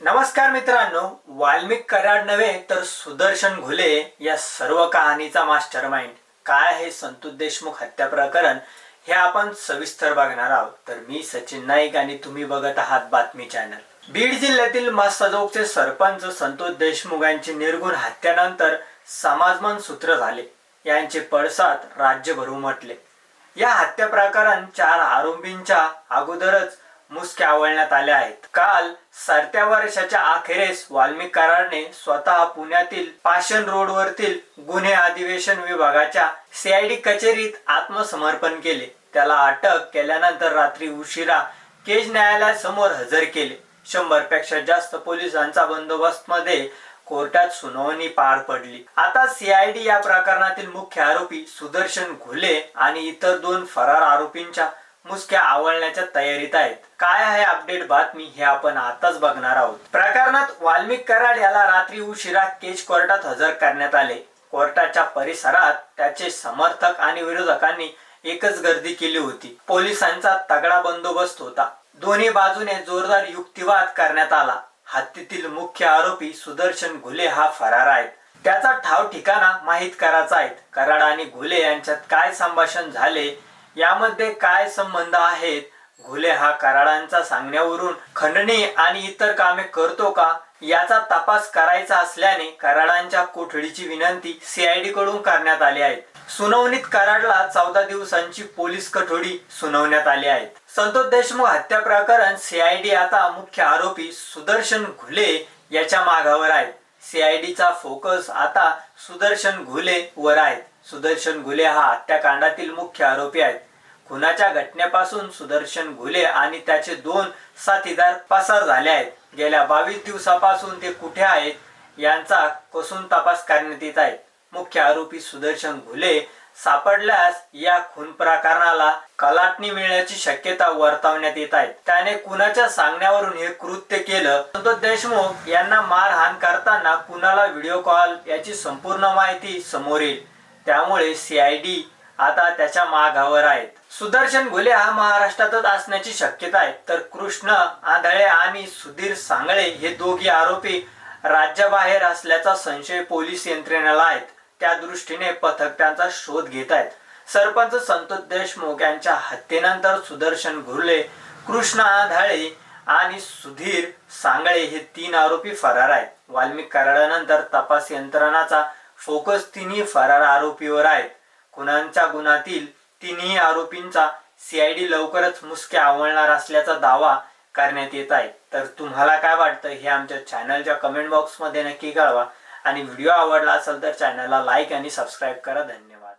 नमस्कार मित्रांनो वाल्मिक कराड नव्हे तर सुदर्शन घुले या सर्व कहाणीचा मास्टर माइंड काय आहे संतोष देशमुख हत्या प्रकरण हे आपण सविस्तर बघणार आहोत. तर मी सचिन नाईक आणि तुम्ही बघत आहात बातमी चॅनल. बीड जिल्ह्यातील मासजोगचे सरपंच संतोष देशमुख यांची निर्गुण हत्यानंतर समाजमन सूत्र झाले. यांचे पडसाद राज्यभर उमटले या हत्या प्रकरण चार आरोपींच्या अगोदरच मुसक्या आवळण्यात आले आहेत. काल सरत्या वर्षाच्या अखेरीस वाल्मिक कराडने स्वतः पुण्यातील पाषण रोडवरतील गुन्हे अधिवेशन विभागाच्या सीआयडी कचेरीत आत्मसमर्पण केले. त्याला अटक केल्यानंतर रात्री उशिरा केज न्यायालयासमोर हजर केले. शंभरपेक्षा जास्त पोलिसांचा बंदोबस्त मध्ये कोर्टात सुनावणी पार पडली. आता सीआयडी या प्रकरणातील मुख्य आरोपी सुदर्शन घुले आणि इतर दोन फरार आरोपींच्या मुसक्या आवळण्याच्या तयारीत आहेत. काय आहे अपडेट बातमी हे आपण आताच बघणार आहोत. प्रकरणात वाल्मिक कराड याला रात्री उशिरा केज कोर्टात हजर करण्यात आले. कोर्टाच्या परिसरात त्याचे समर्थक आणि विरोधकांनी एकच गर्दी केली होती. पोलिसांचा तगडा बंदोबस्त होता. दोन्ही बाजूने जोरदार युक्तिवाद करण्यात आला. हत्येतील मुख्य आरोपी सुदर्शन घुले हा फरार आहे त्याचा ठाव ठिकाणा माहीत करायचा आहे. कराड आणि घुले यांच्यात काय संभाषण झाले यामध्ये काय संबंध आहेत? घुले हा कराडांचा सांगण्यावरून खंडणी आणि इतर कामे करतो का? याचा तपास करायचा असल्याने कराडांच्या कोठडीची विनंती सीआयडी कडून करण्यात आली आहे. सुनावणीत कराडला चौदा दिवसांची पोलीस कठोडी सुनावण्यात आली आहे. संतोष देशमुख हत्या प्रकरण सीआयडी आता मुख्य आरोपी सुदर्शन घुले याच्या मागावर आहे. सीआयडीचा फोकस आता सुदर्शन घुले वर आहे. सुदर्शन घुले हा हत्याकांडातील मुख्य आरोपी आहेत खुनाच्या घटनेपासून सुदर्शन घुले आणि त्याचे दोन साथीदार पसार झाले आहेत. गेल्या बावीस दिवसापासून ते कुठे आहेत यांचा कसून तपास करण्यात येत आहे. मुख्य आरोपी सुदर्शन घुले सापडल्यास या खून प्रकरणाला कलाटणी मिळण्याची शक्यता वर्तवण्यात येत आहे. त्याने कुणाच्या सांगण्यावरून हे कृत्य केलं. संतोष देशमुख यांना मारहाण करताना कुणाला व्हिडिओ कॉल याची संपूर्ण माहिती समोर येईल. त्यामुळे सीआयडी आता त्याच्या मागावर आहेत. सुदर्शन घुले हा महाराष्ट्रातच असण्याची शक्यता आहे. तर कृष्ण आंधळे आणि सुधीर सांगळे हे दोघी आरोपी राज्याबाहेर असल्याचा संशय पोलीस यंत्रणेला आहेत त्या दृष्टीने पथक त्यांचा शोध घेत आहेत. सरपंच संतोष देशमुख यांच्या हत्येनंतर सुदर्शन घुरले कृष्ण आंधळे आणि सुधीर सांगळे हे तीन आरोपी फरार आहेत. वाल्मिक कराडानंतर तपास यंत्रणाचा फोकस तिन्ही फरार आरोपीवर आहेत. खुनांच्या गुन्ह्यातील तिन्ही आरोपींचा सीआयडी लवकरच मुसके आवळणार असल्याचा दावा करण्यात येत आहे. तर तुम्हाला काय वाटतं हे आमच्या चॅनलच्या कमेंट बॉक्समध्ये नक्की कळवा. आणि व्हिडिओ आवडला असेल तर चॅनलला लाईक आणि सबस्क्राईब करा. धन्यवाद.